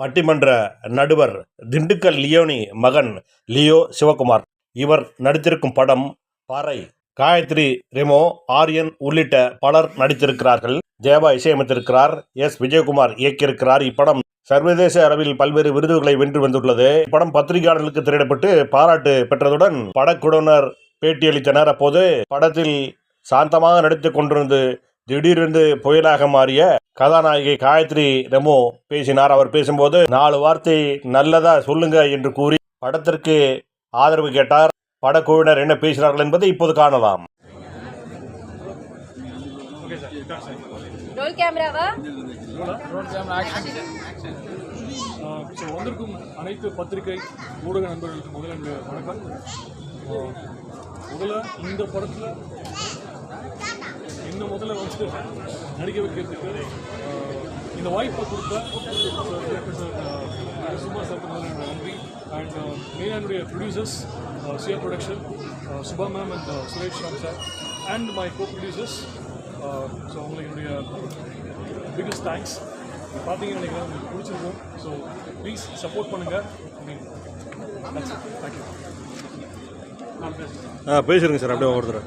பட்டிமன்ற நடுவர் திண்டுக்கல் லியோனி மகன் லியோ சிவகுமார். இவர் நடித்திருக்கும் படம் பாறை. காயத்ரி ரெமோ ஆரியன் உள்ளிட்ட பலர் நடித்திருக்கிறார்கள். தேவா இசையமைத்திருக்கிறார். எஸ். விஜயகுமார் இயக்கியிருக்கிறார். இப்படம் சர்வதேச அளவில் பல்வேறு விருதுகளை வென்று வந்துள்ளது. இப்படம் பத்திரிகையாளர்களுக்கு திரையிடப்பட்டு பாராட்டு பெற்றதுடன் படக்குழுவினர் பேட்டியளித்தனர். அப்போது படத்தில் சாந்தமாக நடித்து கொண்டிருந்து திடீரென்று புயலாக மாறிய கதாநாயகி காயத்ரி ரெமோ பேசினார். அவர் பேசும்போது நாலு வார்த்தை நல்லதா சொல்லுங்க என்று கூறி படத்திற்கு ஆதரவு கேட்டார். படக்குழுவினர் என்ன பேசினார்கள் என்பதை இப்போது காணலாம். ரோல் கேமராவா ஸோ வந்திருக்கும் அனைத்து பத்திரிகை ஊடக நண்பர்களுக்கு முதல்ல வணக்கம். முதல்ல இந்த படத்தில் என்ன வந்து நடிக்க வைக்கிறதுக்கு இந்த வாய்ப்பை கொடுத்த சார் சும்மா சார் நன்றி. And main producers Siya production Subha ma'am and Suresh Ram sir and my co producers so அவங்களுக்கு என்னுடைய பிக்கஸ்ட் தேங்க்ஸ் பார்த்தீங்கன்னு நினைக்கிறேன் உங்களுக்கு பிடிச்சிருக்கும். ஸோ ப்ளீஸ் சப்போர்ட் பண்ணுங்கள் மீன் தேங்க்யூ நான் பேசுகிறேன் சார் அப்படியே ஒருத்தர்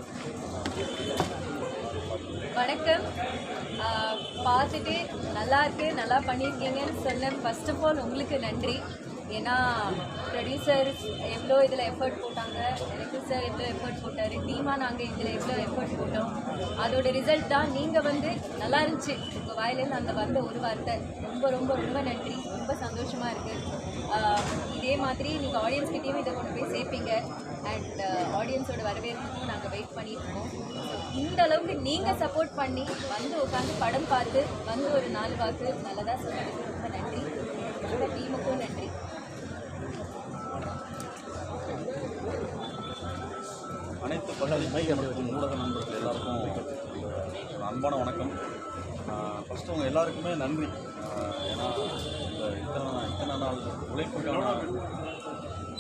பார்த்துட்டு நல்லா இருக்கு நல்லா பண்ணியிருக்கீங்கன்னு சொன்னேன் ஃபர்ஸ்ட் ஆஃப் ஆல் உங்களுக்கு நன்றி. ஏன்னா ப்ரொடியூசர்ஸ் எவ்வளோ இதில் எஃபர்ட் போட்டாங்க எனக்கு சார் எவ்வளோ எஃபர்ட் போட்டார் டீமாக நாங்கள் இதில் எவ்வளோ எஃபர்ட் போட்டோம். அதோட ரிசல்ட் தான் நீங்கள் வந்து நல்லா இருந்துச்சு. உங்கள் வாயிலேருந்து அந்த வந்த ஒரு வார்த்தை. ரொம்ப ரொம்ப ரொம்ப நன்றி. ரொம்ப சந்தோஷமாக இருக்குது இதே மாதிரி நீங்கள் ஆடியன்ஸ் கிட்டேயும் இதை கொண்டு போய் சேர்ப்பீங்க. அண்ட் ஆடியன்ஸோட வரவேற்புக்கும் நாங்கள் வெயிட் பண்ணியிருக்கோம் இந்த அளவுக்கு நீங்கள் சப்போர்ட் பண்ணி வந்து உட்காந்து படம் பார்த்து வந்து ஒரு நாள் பார்த்து நல்லதாக சொன்னதுக்கு ரொம்ப நன்றி. உங்களோட டீமுக்கும் நன்றி. அனைத்து பத்திரிகை மற்றும் ஊடக நண்பர்கள் எல்லாருக்கும் அன்பான வணக்கம். ஃபஸ்ட்டு உங்கள் எல்லாருக்குமே நன்றி. ஏன்னா இந்த இத்தனை நாள் உழைப்புக்கான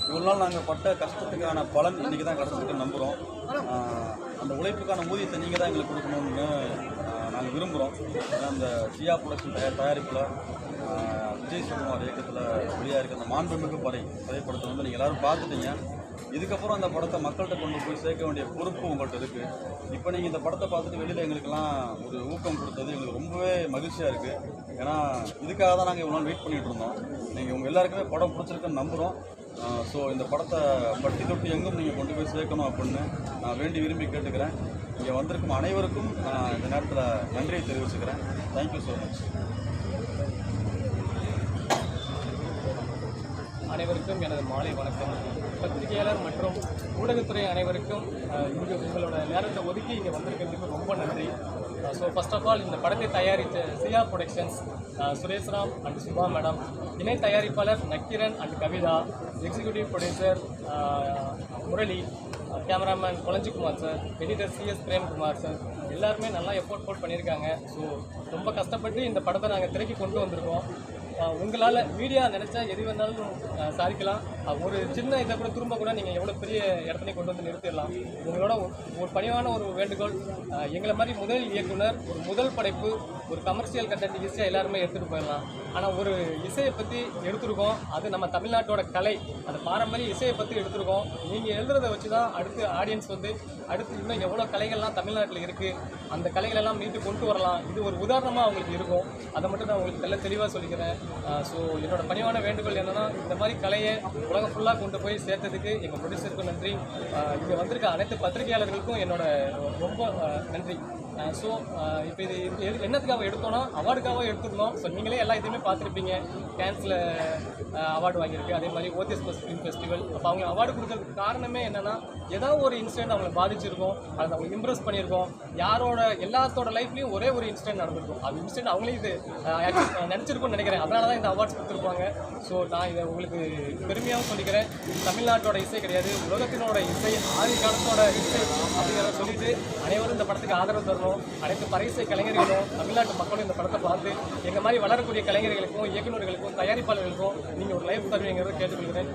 இவ்வளோ நாள் நாங்கள் பட்ட கஷ்டத்துக்கான பலன் இன்றைக்கி தான் கிடச்சிருக்குன்னு நம்புகிறோம் அந்த உழைப்புக்கான ஊதியத்தை நீங்கள் தான் எங்களுக்கு கொடுக்கணும்னு நாங்கள் விரும்புகிறோம் ஏன்னா அந்த சியா ப்ரொடக்ஷன் தயார் தயாரிப்பில் விஜய் சிவகுமார் இயக்கத்தில் வெளியாக இருக்க அந்த மாண்புமிகு படை திரைப்படத்தை வந்து நீங்கள் எல்லோரும் பார்த்துட்டீங்க. இதுக்கப்புறம் அந்த படத்தை மக்கள்கிட்ட கொண்டு போய் சேர்க்க வேண்டிய பொறுப்பு உங்கள்கிட்ட இருக்குது இப்போ நீங்கள் இந்த படத்தை பார்த்துட்டு வெளியில் எங்களுக்கெல்லாம் ஒரு ஊக்கம் கொடுத்தது எங்களுக்கு ரொம்பவே மகிழ்ச்சியாக இருக்குது ஏன்னா இதுக்காக தான் நாங்கள் இவ்வளோ நாள் வெயிட் பண்ணிகிட்டு இருந்தோம். நீங்கள் உங்கள் எல்லாருக்குமே படம் பிடிச்சிருக்குன்னு நம்புகிறோம் ஸோ இந்த படத்தை பட்டி தொட்டி எங்கும் நீங்கள் கொண்டு போய் சேர்க்கணும் அப்படின்னு நான் வேண்டி விரும்பி கேட்டுக்கிறேன். இங்கே வந்திருக்கும் அனைவருக்கும் நான் இந்த நேரத்தில் நன்றியை தெரிவிச்சுக்கிறேன். தேங்க்யூ ஸோ மச் அனைவருக்கும் எனது மாலை வணக்கம். பத்திரிகையாளர் மற்றும் ஊடகத்துறை அனைவருக்கும் இங்கே உங்களோட நேரத்தை ஒதுக்கி இங்கே வந்திருக்கிறதுக்கு ரொம்ப நன்றி. ஸோ ஃபர்ஸ்ட் ஆஃப் ஆல் இந்த படத்தை தயாரித்த Siya productions Sureshram and Subha madam இணை தயாரிப்பாளர் Nakkeeran and Kavitha executive producer Murali cameraman Kulanjikumar sir editor CS Premkumar sir எல்லாருமே நல்லா எஃபோர்ட் போட் பண்ணியிருக்காங்க ஸோ ரொம்ப கஷ்டப்பட்டு இந்த படத்தை நாங்கள் திரைக்கு கொண்டு வந்திருக்கோம். உங்களால் மீடியா நினச்சா எது வேணாலும் சாதிக்கலாம். ஒரு சின்ன இதை கூட திரும்ப கூட நீங்கள் எவ்வளோ பெரிய இடத்துல கொண்டு வந்து நிறுத்திடலாம். உங்களோட ஒரு- பணிவான ஒரு வேண்டுகோள் எங்களை மாதிரி முதல் இயக்குனர் ஒரு முதல் படைப்பு ஒரு கமர்ஷியல் கண்டென்ட் ஈஸியாக எல்லாருமே எடுத்துகிட்டு போயிடலாம். ஆனால் ஒரு இசையை பற்றி எடுத்திருக்கோம். அது நம்ம தமிழ்நாட்டோட கலை அந்த பாரம்பரிய இசையை பற்றி எடுத்திருக்கோம். நீங்கள் எழுதுறதை வச்சு தான் அடுத்து ஆடியன்ஸ் வந்து அடுத்து இன்னும் எவ்வளோ கலைகள்லாம் தமிழ்நாட்டில் இருக்குது அந்த கலைகளெல்லாம் மீட்டு கொண்டு வரலாம். இது ஒரு உதாரணமாக அவங்களுக்கு இருக்கும். அதை மட்டும் நான் உங்களுக்கு தெல்ல தெளிவாக சொல்லிக்கிறேன். ஸோ என்னோட பணிவான வேண்டுகோள் என்னன்னா இந்த மாதிரி கலையை உலகம் ஃபுல்லாக கொண்டு போய் சேர்த்ததுக்கு எங்கள் ப்ரொடியூசருக்கும் நன்றி. இங்கே வந்திருக்க அனைத்து பத்திரிகையாளர்களுக்கும் என்னோட ரொம்ப நன்றி. ஸோ இப்போ இது என்னத்துக்காக எடுத்தோம்னா அவார்டுக்காக எடுத்துருந்தோம். ஸோ நீங்களே எல்லா இதுவுமே பார்த்துருப்பீங்க. டான்ஸில் அவார்டு வாங்கியிருக்கு. அதே மாதிரி ஓத்திஎஸ் ப்ளஸ் ஃபிலிம் ஃபெஸ்டிவல் அப்போ அவங்க அவார்டு கொடுக்கறதுக்கு காரணமே என்னென்னா ஏதாவது ஒரு இன்சிடென்ட் அவங்களை பாதிச்சிருக்கோம். அதை அவங்க இம்ப்ரெஸ் பண்ணியிருக்கோம். யாரோட எல்லாத்தோட லைஃப்லையும் ஒரே ஒரு இன்சிடென்ட் நடந்திருக்கும். அது இன்சிடென்ட் அவங்களே இது நினச்சிருக்கும்னு நினைக்கிறேன். அதனால தான் இந்த அவார்ட்ஸ் கொடுத்துருப்பாங்க. ஸோ நான் இதை உங்களுக்கு பெருமையாகவும் சொல்லிக்கிறேன். தமிழ்நாட்டோட இசை கிடையாது. உலகத்தினோட இசை ஆதி காலத்தோட இசை அப்படிங்கிறத சொல்லிட்டு அனைவரும் இந்த படத்துக்கு ஆதரவு தரணும். அனைத்து பரிசு கலைஞர்களும் தமிழ்நாட்டு மக்களும் இந்த படத்தை பார்த்து எங்கள் மாதிரி வளரக்கூடிய கலைஞர்களுக்கும் இயக்குநர்களுக்கும் தயாரிப்பாளர்களுக்கும் நீங்கள் ஒரு லைஃப் தருவீங்கிறத கேட்டுக்கொள்கிறேன்.